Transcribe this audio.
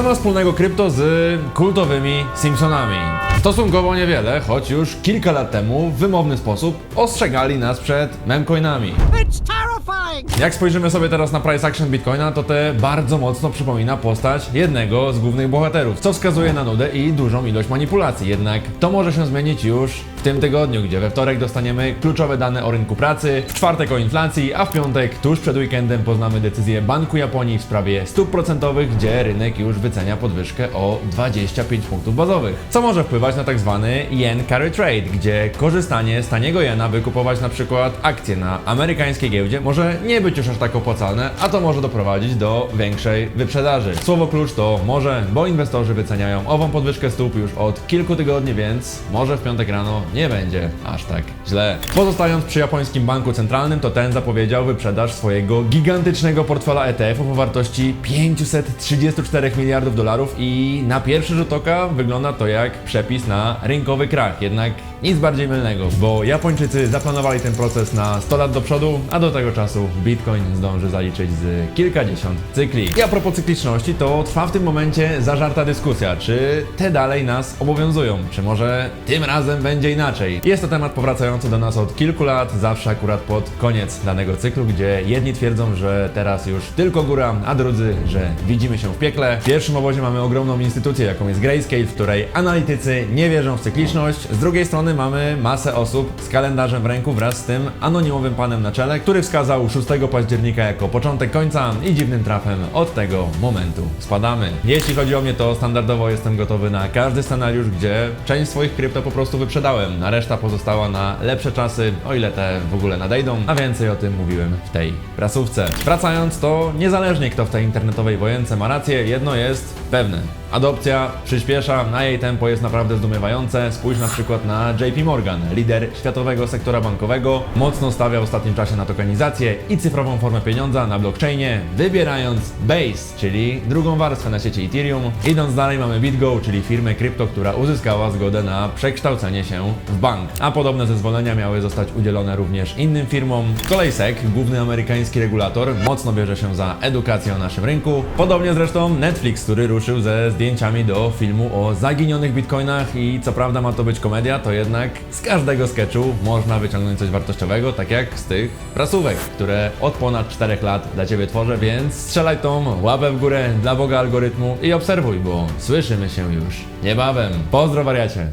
Co ma wspólnego krypto z kultowymi Simpsonami? Stosunkowo niewiele, choć już kilka lat temu w wymowny sposób ostrzegali nas przed memcoinami. It's terrifying! Jak spojrzymy sobie teraz na price action Bitcoina, to te bardzo mocno przypomina postać jednego z głównych bohaterów, co wskazuje na nudę i dużą ilość manipulacji. Jednak to może się zmienić już w tym tygodniu, gdzie we wtorek dostaniemy kluczowe dane o rynku pracy, w czwartek o inflacji, a w piątek tuż przed weekendem poznamy decyzję Banku Japonii w sprawie stóp procentowych, gdzie rynek już wycenia podwyżkę o 25 punktów bazowych. Co może wpływać na tak zwany yen carry trade, gdzie korzystanie z taniego jena, by kupować na przykład akcje na amerykańskiej giełdzie może nie być już aż tak opłacalne, a to może doprowadzić do większej wyprzedaży. Słowo klucz to może, bo inwestorzy wyceniają ową podwyżkę stóp już od kilku tygodni, więc może w piątek rano nie będzie aż tak źle. Pozostając przy japońskim banku centralnym, to ten zapowiedział wyprzedaż swojego gigantycznego portfela ETF-ów o wartości 534 miliardów dolarów i na pierwszy rzut oka wygląda to jak przepis na rynkowy krach. Jednak nic bardziej mylnego, bo Japończycy zaplanowali ten proces na 100 lat do przodu, a do tego czasu Bitcoin zdąży zaliczyć z kilkadziesiąt cykli. I a propos cykliczności, to trwa w tym momencie zażarta dyskusja, czy te dalej nas obowiązują, czy może tym razem będzie inaczej. Jest to temat powracający do nas od kilku lat, zawsze akurat pod koniec danego cyklu, gdzie jedni twierdzą, że teraz już tylko góra, a drudzy, że widzimy się w piekle. W pierwszym obozie mamy ogromną instytucję, jaką jest Grayscale, w której analitycy nie wierzą w cykliczność. Z drugiej strony mamy masę osób z kalendarzem w ręku wraz z tym anonimowym panem na czele, który wskazał 6 października jako początek końca i dziwnym trafem od tego momentu spadamy. Jeśli chodzi o mnie, to standardowo jestem gotowy na każdy scenariusz, gdzie część swoich krypto po prostu wyprzedałem, a reszta pozostała na lepsze czasy, o ile te w ogóle nadejdą, a więcej o tym mówiłem w tej prasówce. Wracając, to niezależnie kto w tej internetowej wojence ma rację, jedno jest pewne. Adopcja przyspiesza, a jej tempo jest naprawdę zdumiewające. Spójrz na przykład na JP Morgan, lider światowego sektora bankowego. Mocno stawia w ostatnim czasie na tokenizację i cyfrową formę pieniądza na blockchainie, wybierając Base, czyli drugą warstwę na sieci Ethereum. Idąc dalej mamy BitGo, czyli firmę krypto, która uzyskała zgodę na przekształcenie się w bank. A podobne zezwolenia miały zostać udzielone również innym firmom. Z kolei SEC, główny amerykański regulator, mocno bierze się za edukację o naszym rynku. Podobnie zresztą Netflix, który ruszył ze zdjęciami do filmu o zaginionych bitcoinach i co prawda ma to być komedia, to jednak z każdego sketchu można wyciągnąć coś wartościowego, tak jak z tych prasówek, które od ponad 4 lat dla Ciebie tworzę, więc strzelaj tą łapę w górę dla Boga algorytmu i obserwuj, bo słyszymy się już niebawem. Pozdro wariacie!